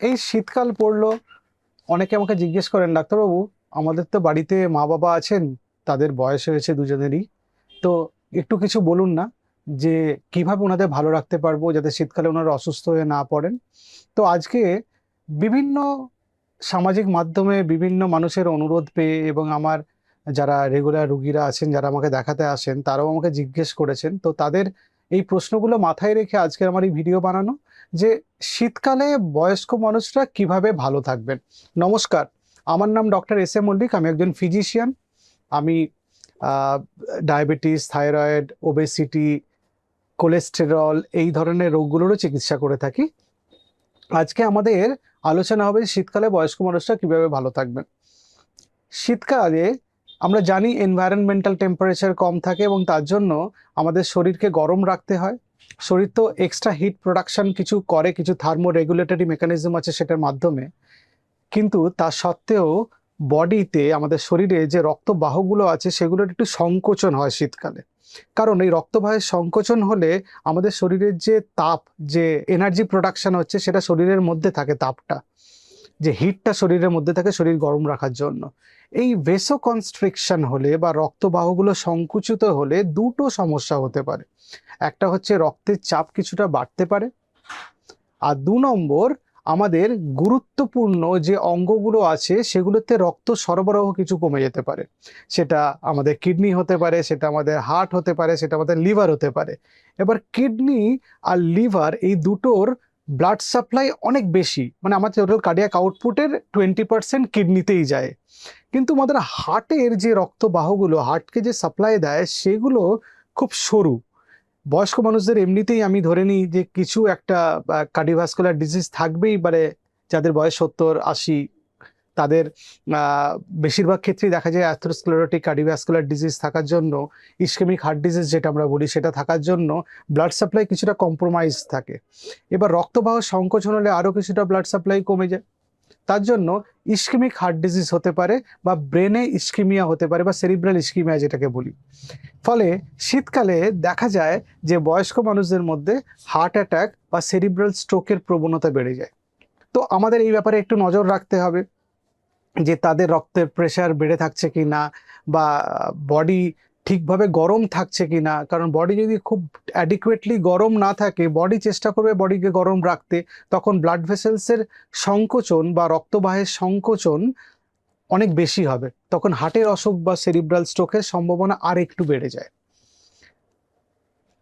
এই শীতকাল পড়ল, অনেকে আমাকে জিজ্ঞেস করেন, ডাক্তারবাবু, আমাদের তো বাড়িতে মা বাবা আছেন, তাদের বয়স হয়েছে দুজনেরই। তো একটু কিছু বলুন না, যে কীভাবে ওনাদের ভালো রাখতে পারব যাতে শীতকালে ওনারা অসুস্থ হয়ে না পড়েন? তো আজকে বিভিন্ন সামাজিক মাধ্যমে বিভিন্ন মানুষের অনুরোধ পেয়ে এবং আমার যারা রেগুলার রুগীরা আছেন, যারা আমাকে দেখাতে আসেন, তারাও আমাকে জিজ্ঞেস করেছেন। তো তাদের এই প্রশ্নগুলো মাথায় রেখে আজকে আমার এই ভিডিও বানানো। যে শীতকালে বয়স্ক মানুষরা কীভাবে ভালো থাকবেন। নমস্কার, আমার নাম ডক্টর এস এ মল্লিক, আমি একজন ফিজিশিয়ান। আমি ডায়াবেটিস, থাইরয়েড, ওবেসিটি, কোলেস্টেরল এই ধরনের রোগগুলোরও চিকিৎসা করে থাকি। আজকে আমাদের আলোচনা হবে শীতকালে বয়স্ক মানুষরা কীভাবে ভালো থাকবেন। শীতকালে আমরা জানি এনভায়রনমেন্টাল টেম্পারেচার কম থাকে এবং তার জন্য আমাদের শরীরকে গরম রাখতে হয়। শরীর তো এক্সট্রা হিট প্রোডাকশন কিছু করে, কিছু থার্মো রেগুলেটরি মেকানিজম আছে সেটার মাধ্যমে। কিন্তু তা সত্ত্বেও বডিতে আমাদের শরীরে যে রক্তবাহগুলো আছে সেগুলোর একটু সংকোচন হয় শীতকালে। কারণ এই রক্তবাহের সংকোচন হলে আমাদের শরীরের যে তাপ, যে এনার্জি প্রোডাকশন হচ্ছে সেটা শরীরের মধ্যে থাকে তাপটা। যে হিটটা শরীরের মধ্যে থাকে, শরীর গরম রাখার জন্য। এই ভেসো কনস্ট্রিকশন হলে বা রক্তবাহগুলো সংকুচিত হলে দুটো সমস্যা হতে পারে। একটা হচ্ছে রক্তের চাপ কিছুটা বাড়তে পারে। আর দু নম্বর, আমাদের গুরুত্বপূর্ণ যে অঙ্গগুলো আছে, সেগুলোতে রক্ত সরবরাহ কিছু কমে যেতে পারে। সেটা আমাদের কিডনি হতে পারে, সেটা আমাদের হার্ট হতে পারে, সেটা আমাদের লিভার হতে পারে। এবার কিডনি আর লিভার এই দুটোর ব্লাড সাপ্লাই অনেক বেশি। মানে আমাদের টোটাল কার্ডিয়াক আউটপুটের টোয়েন্টি পার্সেন্ট কিডনিতেই যায়। কিন্তু আমাদের হার্টের যে রক্তবাহগুলো হার্টকে যে সাপ্লাই দেয়, সেগুলো খুব সরু। বয়স্ক মানুষদের এমনিতেই আমি ধরে নিই যে কিছু একটা কার্ডিওভাস্কুলার ডিজিজ থাকবেই মানে যাদের বয়স সত্তর, আশি তাদের বেশিরভাগ ক্ষেত্রেই দেখা যায় অ্যাথ্রোস্ক্লেরোটিক কার্ডিওভাস্কুলার ডিজিজ থাকার জন্য ইস্কেমিক হার্ট ডিজিজ যেটা আমরা বলি সেটা থাকার জন্য ব্লাড সাপ্লাই কিছুটা কম্প্রোমাইজ থাকে। এবার রক্তবাহ সংকোচন হলে আরও কিছুটা ব্লাড সাপ্লাই কমে যায়। তার জন্য ইস্কেমিক হার্ট ডিজিজ হতে পারে বা ব্রেনে ইস্কিমিয়া হতে পারে বা সেরিব্রাল ইস্কিমিয়া যেটাকে বলি। ফলে শীতকালে দেখা যায় যে বয়স্ক মানুষদের মধ্যে হার্ট অ্যাটাক বা সেরিব্রাল স্ট্রোকের প্রবণতা বেড়ে যায়। তো আমাদের এই ব্যাপারে একটু নজর রাখতে হবে। যে তাদের রক্তের প্রেশার বেড়ে থাকছে কি না বা বডি ঠিকভাবে গরম থাকছে কি না কারণ বডি যদি খুব অ্যাডিকুয়েটলি গরম না থাকে বডি চেষ্টা করবে বডিকে গরম রাখতে, তখন ব্লাড ভেসেলসের সংকোচন বা রক্তবাহের সংকোচন অনেক বেশি হবে। তখন হার্টের অসুখ বা সেরিব্রাল স্ট্রোকের সম্ভাবনা আর একটু বেড়ে যায়।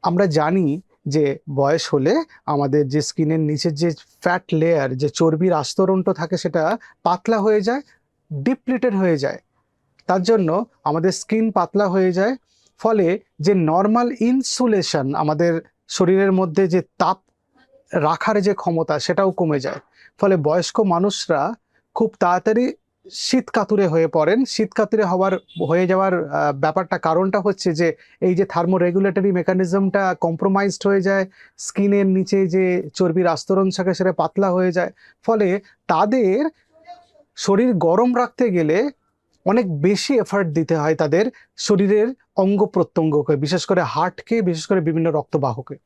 আমরা জানি যে বয়স হলে আমাদের যে স্কিনের নিচের যে ফ্যাট লেয়ার যে চর্বির আস্তরণটা থাকে সেটা পাতলা হয়ে যায় ডিপ্লিটেড হয়ে যায়। তার জন্য আমাদের স্কিন পাতলা হয়ে যায়। ফলে যে নর্মাল ইনসুলেশন আমাদের শরীরের মধ্যে যে তাপ রাখার যে ক্ষমতা, সেটাও কমে যায়। ফলে বয়স্ক মানুষরা খুব তাড়াতাড়ি শীত কাতুরে হয়ে পড়েন। শীত কাতুরে হওয়ার, হয়ে যাওয়ার ব্যাপারটা কারণটা হচ্ছে যে এই যে থার্মো রেগুলেটরি মেকানিজমটা কম্প্রোমাইজড হয়ে যায় স্কিনের নিচে যে চর্বির আস্তরণ থাকে সেটা পাতলা হয়ে যায়। ফলে তাদের শরীর গরম রাখতে গেলে অনেক বেশি এফার্ট দিতে হয় তাদের শরীরের অঙ্গ প্রত্যঙ্গকে, বিশেষ করে হার্টকে, বিশেষ করে বিভিন্ন রক্তবাহকে।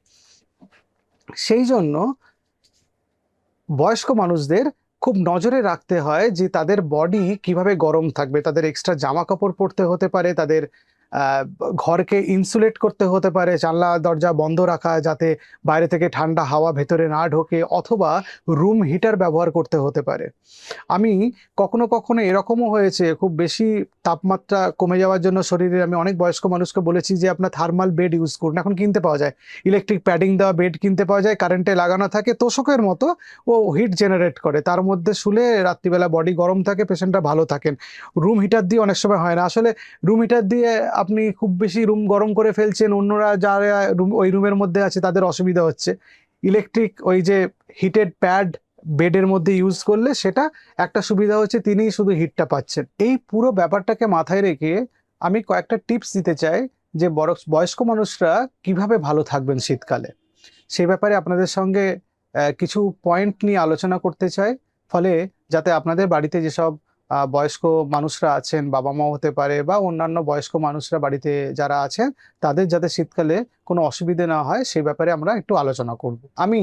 সেই জন্য বয়স্ক মানুষদের খুব নজরে রাখতে হয় যে তাদের বডি কীভাবে গরম থাকবে, তাদের এক্সট্রা জামা কাপড় পরতে হতে পারে, তাদের ঘরকে ইনসুলেট করতে হতে পারে, জানলা, দরজা বন্ধ রাখা যাতে বাইরে থেকে ঠান্ডা হাওয়া ভেতরে না ঢোকে অথবা রুম হিটার ব্যবহার করতে হতে পারে। আমি কখনো কখনো এরকমও হয়েছে, খুব বেশি তাপমাত্রা কমে যাওয়ার জন্য শরীরে আমি অনেক বয়স্ক মানুষকে বলেছি যে, আপনার থার্মাল বেড ইউজ করুন। এখন কিনতে পাওয়া যায়। ইলেকট্রিক প্যাডিং দেওয়া বেড কিনতে পাওয়া যায় কারেন্টে লাগানো থাকে, তোষকের মতো ও হিট জেনারেট করে। তার মধ্যে শুলে রাত্রিবেলা বডি গরম থাকে পেশেন্টরা ভালো থাকেন। রুম হিটার দিয়ে অনেক সময় হয় না। আসলে রুম হিটার দিয়ে আপনি খুব বেশি রুম গরম করে ফেলছেন, অন্যরা যারা রুম, ওই রুমের মধ্যে আছে তাদের অসুবিধা হচ্ছে। ইলেকট্রিক ওই যে হিটেড প্যাড বেডের মধ্যে ইউজ করলে সেটা একটা সুবিধা হচ্ছে, তিনিই শুধু হিটটা পাচ্ছেন। এই পুরো ব্যাপারটাকে মাথায় রেখে আমি কয়েকটা টিপস দিতে চাই যে বয়স্ক মানুষরা কীভাবে ভালো থাকবেন শীতকালে। সেই ব্যাপারে আপনাদের সঙ্গে কিছু পয়েন্ট নিয়ে আলোচনা করতে চাই। ফলে যাতে আপনাদের বাড়িতে যেসব বয়স্ক মানুষরা আছেন বাবা মা হতে পারে বা অন্যান্য বয়স্ক মানুষরা বাড়িতে যারা আছেন, তাদের যাতে শীতকালে কোনো অসুবিধে না হয় সেই ব্যাপারে আমরা একটু আলোচনা করব। আমি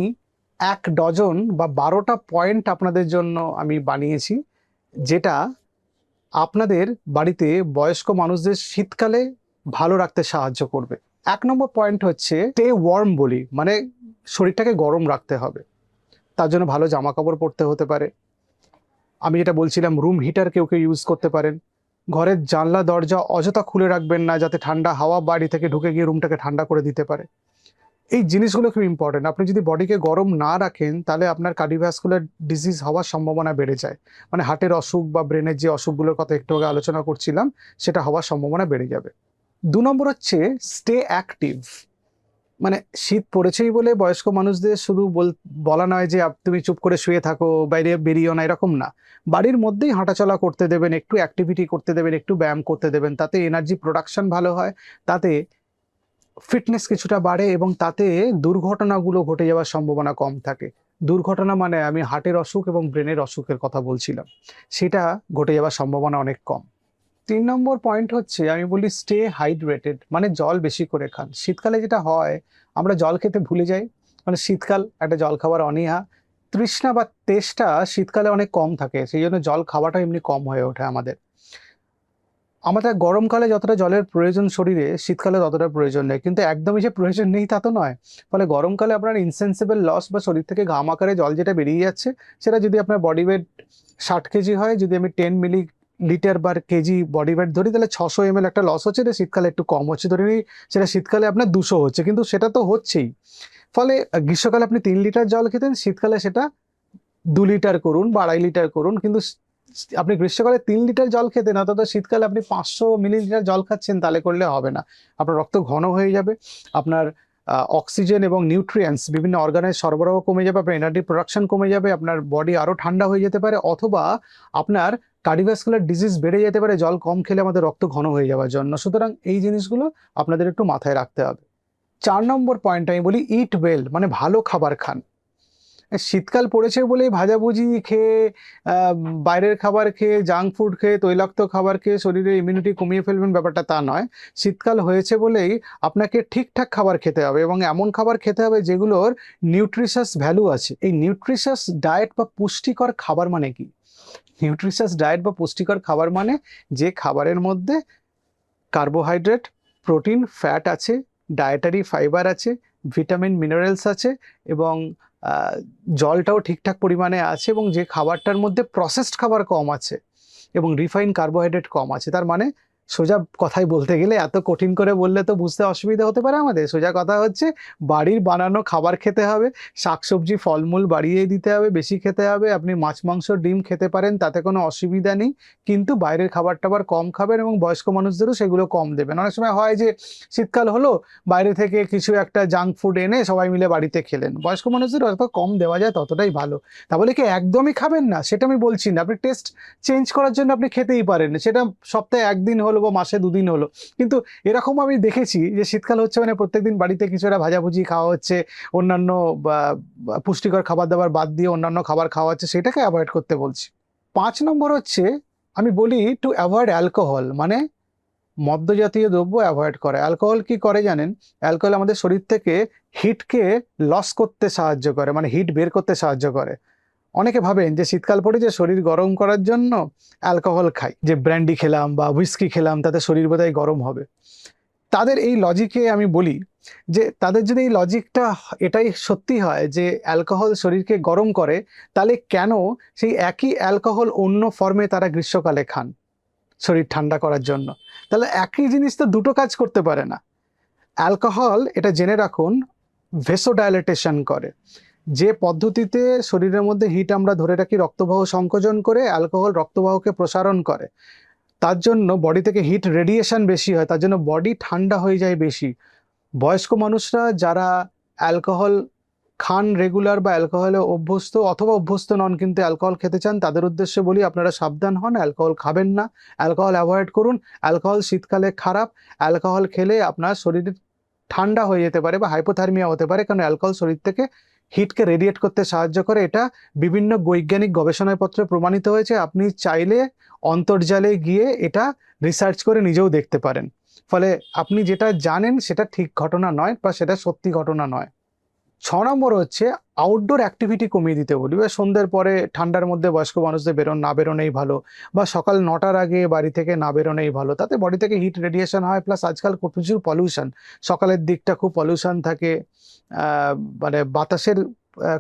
এক ডজন বা বারোটা পয়েন্ট আপনাদের জন্য আমি বানিয়েছি, যেটা আপনাদের বাড়িতে বয়স্ক মানুষদের শীতকালে ভালো রাখতে সাহায্য করবে। এক নম্বর পয়েন্ট হচ্ছে স্টে ওয়ার্ম বলি মানে শরীরটাকে গরম রাখতে হবে। তার জন্য ভালো জামা কাপড় পরতে হতে পারে। আমি যেটা বলছিলাম রুম হিটার কেউ কেউ ইউজ করতে পারেন। ঘরের জানলা, দরজা অযথা খুলে রাখবেন না, যাতে ঠান্ডা হাওয়া বাড়ি থেকে ঢুকে গিয়ে রুমটাকে ঠান্ডা করে দিতে পারে। এই জিনিসগুলো খুব ইম্পর্টেন্ট আপনি যদি বডিকে গরম না রাখেন, তাহলে আপনার কার্ডিওভ্যাসকুলার ডিজিজ হওয়ার সম্ভাবনা বেড়ে যায়। মানে হার্টের অসুখ বা ব্রেনের যে অসুখগুলোর কথা একটু আগে আলোচনা করছিলাম, সেটা হওয়ার সম্ভাবনা বেড়ে যাবে। দু নম্বর হচ্ছে স্টে অ্যাক্টিভ মানে শীত পড়েছেই বলে বয়স্ক মানুষদের শুধু বল- নয় যে তুমি চুপ করে শুয়ে থাকো, বাইরে বেরিয়েও না, এরকম না। বাড়ির মধ্যেই হাঁটাচলা করতে দেবেন, একটু অ্যাক্টিভিটি করতে দেবেন, একটু ব্যায়াম করতে দেবেন, তাতে এনার্জি প্রোডাকশন ভালো হয়, তাতে ফিটনেস কিছুটা বাড়ে এবং তাতে দুর্ঘটনাগুলো ঘটে যাওয়ার সম্ভাবনা কম থাকে। দুর্ঘটনা মানে আমি হার্টের অসুখ এবং ব্রেনের অসুখের কথা বলছিলাম, সেটা ঘটে যাওয়ার সম্ভাবনা অনেক কম। তিন নম্বর পয়েন্ট হচ্ছে, আমি বলি স্টে হাইড্রেটেড মানে জল বেশি করে খান। শীতকালে যেটা হয়, আমরা জল খেতে ভুলে যাই। মানে শীতকাল একটা জল খাবার অনীহা। তৃষ্ণা বা তেষ্টা শীতকালে অনেক কম থাকে, সেই জন্য জল খাওয়াটা এমনি কম হয়ে ওঠে আমাদের। আমাদের গরমকালে যতটা জলের প্রয়োজন শরীরে, শীতকালে ততটা প্রয়োজন নেই। কিন্তু একদমই যে প্রয়োজন নেই তা তো নয়। ফলে গরমকালে আপনার ইনসেন্সিবল লস বা শরীর থেকে ঘাম আকারে জল যেটা বেরিয়ে যাচ্ছে, সেটা যদি আপনার বডি ওয়েট ষাট কেজি হয়, যদি আমি টেন মিলি লিটার বার কেজি বডি ওয়েট ধরি, তাহলে ছশো এম একটা লস হচ্ছে, এটা শীতকালে একটু কম হচ্ছে। ধরে নিই, সেটা শীতকালে আপনার দুশো হচ্ছে, কিন্তু সেটা তো হচ্ছেই। ফলে গ্রীষ্মকালে আপনি তিন লিটার জল খেতেন, শীতকালে সেটা দু লিটার করুন বা আড়াই লিটার করুন, কিন্তু আপনি গ্রীষ্মকালে তিন লিটার জল খেতেন অথচ শীতকালে আপনি পাঁচশো মিলিলিটার জল খাচ্ছেন, তাহলে করলে হবে না। আপনার রক্ত ঘন হয়ে যাবে, আপনার অক্সিজেন এবং নিউট্রিয়েন্টস বিভিন্ন অর্গানের সরবরাহ কমে যাবে, আপনার এনার্জি প্রোডাকশন কমে যাবে, আপনার বডি আরও ঠান্ডা হয়ে যেতে পারে, অথবা আপনার কার্ডিভাস্কুলার ডিজিজ বেড়ে যেতে পারে, জল কম খেলে আমাদের রক্ত ঘন হয়ে যাওয়ার জন্য। সুতরাং এই জিনিসগুলো আপনাদের একটু মাথায় রাখতে হবে। চার নম্বর পয়েন্ট আমি বলি ইট ওয়েল মানে ভালো খাবার খান। শীতকাল পড়েছে বলেই ভাজাভুজি খেয়ে বাইরের খাবার খেয়ে জাঙ্ক ফুড খেয়ে, তৈলাক্ত খাবার খেয়ে শরীরের ইমিউনিটি কমিয়ে ফেলবেন ব্যাপারটা তা নয়। শীতকাল হয়েছে বলেই আপনাকে ঠিকঠাক খাবার খেতে হবে এবং এমন খাবার খেতে হবে যেগুলোর নিউট্রিশাস ভ্যালু আছে। এই নিউট্রিশাস ডায়েট বা পুষ্টিকর খাবার মানে কি? নিউট্রিশাস ডায়েট বা পুষ্টিকর খাবার মানে যে খাবারের মধ্যে কার্বোহাইড্রেট প্রোটিন ফ্যাট আছে ডায়েটারি ফাইবার আছে ভিটামিন মিনারেলস আছে এবং জলটাও ঠিকঠাক পরিমাণে আছে এবং যে খাবারটার মধ্যে প্রসেসড খাবার কম আছে এবং রিফাইন কার্বোহাইড্রেট কম আছে, তার মানে সোজা কথাই বলতে গেলে এত কঠিন করে বললে তো বুঝতে অসুবিধা হতে পারে আমাদের। সোজা কথা হচ্ছে, বাড়ির বানানো খাবার খেতে হবে, শাকসবজি, ফলমূল বাড়িয়ে দিতে হবে, বেশি খেতে হবে, আপনি মাছ, মাংস, ডিম খেতে পারেন, তাতে কোনো অসুবিধা নেই। কিন্তু বাইরের খাবার টাবার কম খাবেন এবং বয়স্ক মানুষদেরও সেগুলো কম দেবেন। অনেক সময় হয় যে শীতকাল হলো, বাইরে থেকে কিছু একটা জাঙ্ক ফুড এনে সবাই মিলে বাড়িতে খেলেন। বয়স্ক মানুষদের যত কম দেওয়া যায়, ততটাই ভালো। তা বলে কি একদমই খাবেন না? সেটা আমি বলছি না। আপনি টেস্ট চেঞ্জ করার জন্য আপনি খেতেই পারেন সেটা সপ্তাহে একদিন হলো বা মাসে দুদিন হলো। কিন্তু এরকম আমি দেখেছি যে শীতকাল হচ্ছে মানে প্রত্যেকদিন বাড়িতে কিছু একটা ভাজাভুজি খাওয়া হচ্ছে, অন্যান্য পুষ্টিকর খাবার দাবার বাদ দিয়ে অন্যান্য খাবার খাওয়া হচ্ছে, সেটাকে অ্যাভয়েড করতে বলছি। পাঁচ নম্বর হচ্ছে, আমি বলি টু অ্যাভয়েড অ্যালকোহল মানে মদ্য জাতীয় দ্রব্য অ্যাভয়েড করে। অ্যালকোহল কি করে জানেন? অ্যালকোহল আমাদের শরীর থেকে হিটকে লস করতে সাহায্য করে মানে হিট বের করতে সাহায্য করে। অনেকে ভাবেন যে শীতকাল পড়েছে শরীর গরম করার জন্য অ্যালকোহল খাই, যে ব্র্যান্ডি খেলাম বা হুইস্কি খেলাম, তাতে শরীর বোধহয় গরম হবে। তাদের এই লজিকে আমি বলি যে তাদের যদি এই লজিকটা এটাই সত্যি হয় যে অ্যালকোহল শরীরকে গরম করে, তাহলে কেন সেই একই অ্যালকোহল অন্য ফর্মে তারা গ্রীষ্মকালে খান শরীর ঠান্ডা করার জন্য? তাহলে একই জিনিস তো দুটো কাজ করতে পারে না। অ্যালকোহল, এটা জেনে রাখুন ভেসোডাইলেটেশন করে। যে পদ্ধতিতে শরীরের মধ্যে হিট আমরা ধরে রাখি, রক্তবাহ সংকোচন করে অ্যালকোহল রক্তবাহকে প্রসারণ করে, তার জন্য বডি থেকে হিট রেডিয়েশন বেশি হয়, তার জন্য বডি ঠান্ডা হয়ে যায় বেশি। বয়স্ক মানুষরা যারা অ্যালকোহল খান রেগুলার বা অ্যালকোহলে অভ্যস্ত অথবা অভ্যস্ত নন কিন্তু অ্যালকোহল খেতে চান, তাদের উদ্দেশ্যে বলি আপনারা সাবধান হন অ্যালকোহল খাবেন না। অ্যালকোহল অ্যাভয়েড করুন অ্যালকোহল শীতকালে খারাপ অ্যালকোহল খেলে আপনার শরীর ঠান্ডা হয়ে যেতে পারে বা হাইপোথার্মিয়া হতে পারে, কারণ অ্যালকোহল শরীর থেকে হিটকে রেডিয়েট করতে সাহায্য করে। এটা বিভিন্ন বৈজ্ঞানিক গবেষণাপত্রে প্রমাণিত হয়েছে। আপনি চাইলে অন্তর্জালে গিয়ে এটা রিসার্চ করে নিজেও দেখতে পারেন। ফলে আপনি যেটা জানেন সেটা ঠিক ঘটনা নয় বা সেটা সত্যি ঘটনা নয়। ছ নম্বর হচ্ছে আউটডোর অ্যাক্টিভিটি কমিয়ে দিতে বলি বা সন্ধ্যের পরে ঠান্ডার মধ্যে বয়স্ক মানুষদের বেরোন, না বেরোনোই ভালো বা সকাল নটার আগে বাড়ি থেকে না বেরোনোই ভালো। তাতে বডি থেকে হিট রেডিয়েশন হয় প্লাস আজকাল খুব প্রচুর পলিউশন সকালের দিকটা খুব পলিউশন থাকে মানে বাতাসের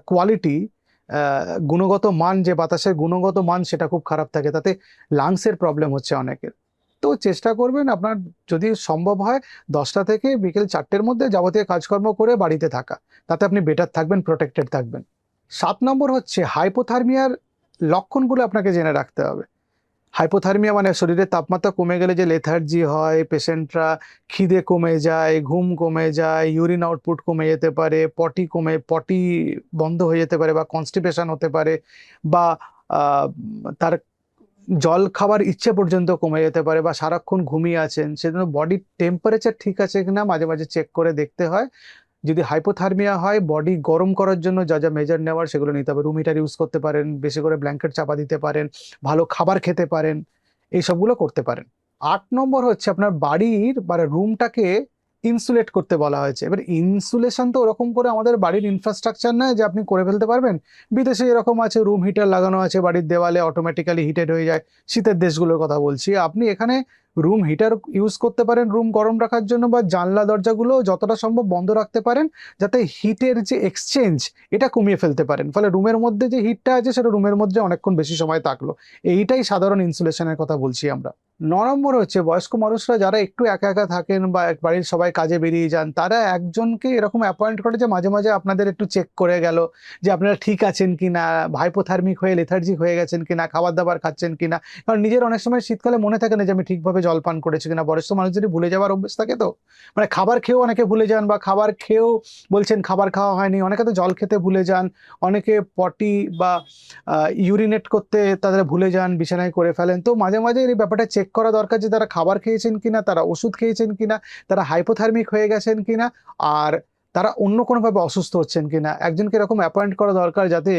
কোয়ালিটি গুণগত মান, যে বাতাসের গুণগত মান সেটা খুব খারাপ থাকে। তাতে লাংসের প্রবলেম হচ্ছে অনেকের। তো চেষ্টা করবেন আপনার যদি সম্ভব হয় দশটা থেকে বিকেল চারটের মধ্যে যাবতীয় কাজকর্ম করে বাড়িতে থাকা। তাতে আপনি বেটার থাকবেন প্রোটেক্টেড থাকবেন। সাত নম্বর হচ্ছে হাইপোথার্মিয়ার লক্ষণগুলো আপনাকে জেনে রাখতে হবে। হাইপোথার্মিয়া মানে শরীরের তাপমাত্রা কমে গেলে যে লেথার্জি হয় পেশেন্টরা খিদে কমে যায়, ঘুম কমে যায় ইউরিন আউটপুট কমে যেতে পারে পটি কমে পটি বন্ধ হয়ে যেতে পারে বা কনস্টিপেশন হতে পারে বা তার জল খাবার ইচ্ছে পর্যন্ত কমে যেতে পারে বা সারাক্ষণ ঘুমিয়ে আছেন, সেজন্য বডির টেম্পারেচার ঠিক আছে কিনা মাঝে মাঝে চেক করে দেখতে হয়। যদি হাইপোথার্মিয়া হয় বডি গরম করার জন্য যা যা মেজার নেওয়ার সেগুলো নিতে হবে। রুম হিটার ইউজ করতে পারেন, বেশি করে ব্ল্যাঙ্কেট চাপা দিতে পারেন, ভালো খাবার খেতে পারেন, এই সবগুলো করতে পারেন। আট নম্বর হচ্ছে আপনার বাড়ির মানে রুমটাকে ইনসুলেট করতে বলা হয়েছে। এবার ইনসুলেশন তো ওরকম করে আমাদের বাড়ির ইনফ্রাস্ট্রাকচার নয় যে আপনি করে ফেলতে পারবেন। বিদেশে এরকম আছে রুম হিটার লাগানো আছে বাড়ির দেওয়ালে অটোমেটিক্যালি হিটেড হয়ে যায়। শীতের দেশগুলোর কথা বলছি। আপনি এখানে রুম হিটার ইউজ করতে পারেন রুম গরম রাখার জন্য বা জানলা, দরজাগুলো যতটা সম্ভব বন্ধ রাখতে পারেন, যাতে হিটের যে এক্সচেঞ্জ এটা কমিয়ে ফেলতে পারেন। ফলে রুমের মধ্যে যে হিটটা আছে, সেটা রুমের মধ্যে অনেকক্ষণ বেশি সময় থাকল। এইটাই সাধারণ ইনসুলেশনের কথা বলছি আমরা। ন নম্বর হচ্ছে, বয়স্ক মানুষরা যারা একটু একা একা থাকেন বা বাড়ির সবাই কাজে বেরিয়ে যান, তারা একজনকে এরকম অ্যাপয়েন্ট করে যে মাঝে মাঝে আপনাদের একটু চেক করে গেল যে আপনারা ঠিক আছেন কি না হাইপোথার্মিক হয়ে লেথার্জিক হয়ে গেছেন কিনা, খাবার দাবার খাচ্ছেন কিনা। কারণ নিজের অনেক সময় শীতকালে মনে থাকে না যে আমি ঠিকভাবে জল পান করেছি কিনা বয়স্ক মানুষদেরই ভুলে যাওয়ার অভ্যেস থাকে তো? মানে খাবার খেয়েও অনেকে ভুলে যান বা খাবার খেয়েও বলছেন খাবার খাওয়া হয়নি, অনেকে তো জল খেতে ভুলে যান, অনেকে পটি বা ইউরিনেট করতে তাদের ভুলে যান, বিছানায় করে ফেলেন। তো মাঝে মাঝে এই ব্যাপারটা চেক করা দরকার যে তারা খাবার খেয়েছেন কিনা, তারা ওষুধ খেয়েছেন কিনা, তারা হাইপোথার্মিক হয়ে গেছেন কিনা, আর তারা অন্য কোনোভাবে অসুস্থ হচ্ছেন কিনা। একজনকে এরকম অ্যাপয়েন্ট করা দরকার যাতে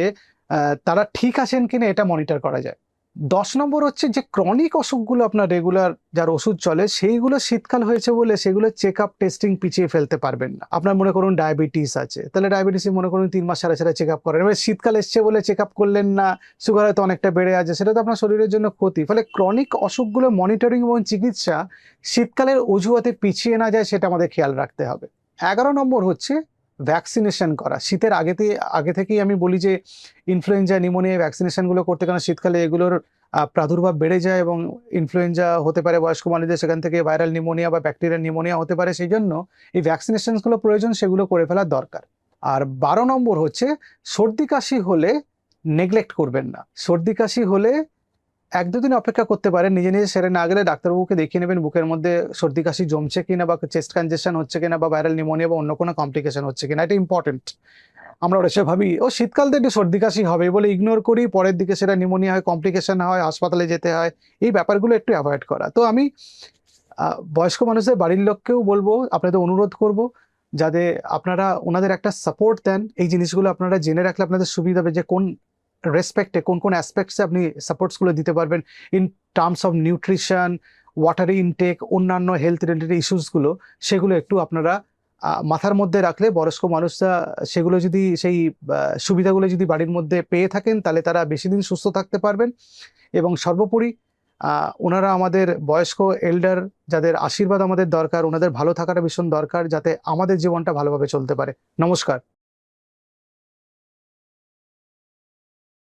তারা ঠিক আছেন কিনা এটা মনিটর করা যায়। দশ নম্বর হচ্ছে যে ক্রনিক অসুখগুলো আপনার রেগুলার যার ওষুধ চলে, সেইগুলো শীতকাল হয়েছে বলে সেগুলো চেক আপ টেস্টিং পিছিয়ে ফেলতে পারবেন না। আপনার মনে করুন ডায়াবেটিস আছে, তাহলে ডায়াবেটিস মনে করুন তিন মাস সারা সারা চেক আপ করেন। এবার শীতকাল এসছে বলে চেক আপ করলেন না সুগার হয়তো অনেকটা বেড়ে আছে, সেটা তো আপনার শরীরের জন্য ক্ষতি। ফলে ক্রনিক অসুখগুলো মনিটরিং এবং চিকিৎসা শীতকালের অজুহাতে পিছিয়ে না যায়, সেটা আমাদের খেয়াল রাখতে হবে। এগারো নম্বর হচ্ছে ভ্যাকসিনেশন করা। শীতের আগেতে আগে থেকেই আমি বলি যে ইনফ্লুয়েঞ্জা নিমোনিয়া ভ্যাকসিনেশনগুলো করতে কারণ শীতকালে এগুলোর প্রাদুর্ভাব বেড়ে যায় এবং ইনফ্লুয়েঞ্জা হতে পারে বয়স্ক মানুষদের, সেখান থেকে ভাইরাল নিমোনিয়া বা ব্যাকটেরিয়াল নিমোনিয়া হতে পারে। সেই জন্য এই ভ্যাকসিনেশনসগুলো প্রয়োজন, সেগুলো করে ফেলার দরকার। আর বারো নম্বর হচ্ছে, সর্দি কাশি হলে নেগলেক্ট করবেন না। সর্দি কাশি হলে এক দুদিন অপেক্ষা করতে পারেন, নিজে নিজে সেরে না গেলে ডাক্তারবাবুকে দেখিয়ে নেবেন বুকের মধ্যে সর্দি কাশি জমছে কিনা বা চেস্ট কনজেশন হচ্ছে কিনা বা ভাইরাল নিমোনিয়া বা অন্য কোনো কমপ্লিকেশন হচ্ছে কিনা, এটা ইম্পর্টেন্ট আমরা ওরা সে ভাবি, ও শীতকালতে একটু সর্দি কাশি হবে বলে ইগনোর করি, পরের দিকে সেটা নিমোনিয়া হয় কমপ্লিকেশন হয়, হাসপাতালে যেতে হয়, এই ব্যাপারগুলো একটু অ্যাভয়েড করা। তো আমি বয়স্ক মানুষদের বাড়ির লোককেও বলব, আপনাদের অনুরোধ করব, যাতে আপনারা ওনাদের একটা সাপোর্ট দেন, এই জিনিসগুলো আপনারা জেনে রাখলে আপনাদের সুবিধা হবে যে কোন রেসপেক্টে কোন কোন অ্যাসপেক্টসে আপনি সাপোর্টসগুলো দিতে পারবেন in terms of nutrition water intake অন্যান্য হেলথ রিলেটেড ইস্যুসগুলো সেগুলো একটু আপনারা মাথার মধ্যে রাখলে বয়স্ক মানুষরা সেগুলো যদি সেই সুবিধাগুলো যদি বাড়ির মধ্যে পেয়ে থাকেন, তাহলে তারা বেশি দিন সুস্থ থাকতে পারবেন। এবং সর্বোপরি ওনারা আমাদের বয়স্ক এল্ডার যাদের আশীর্বাদ আমাদের দরকার, ওনাদের ভালো থাকাটা ভীষণ দরকার, যাতে আমাদের জীবনটা ভালোভাবে চলতে পারে। নমস্কার।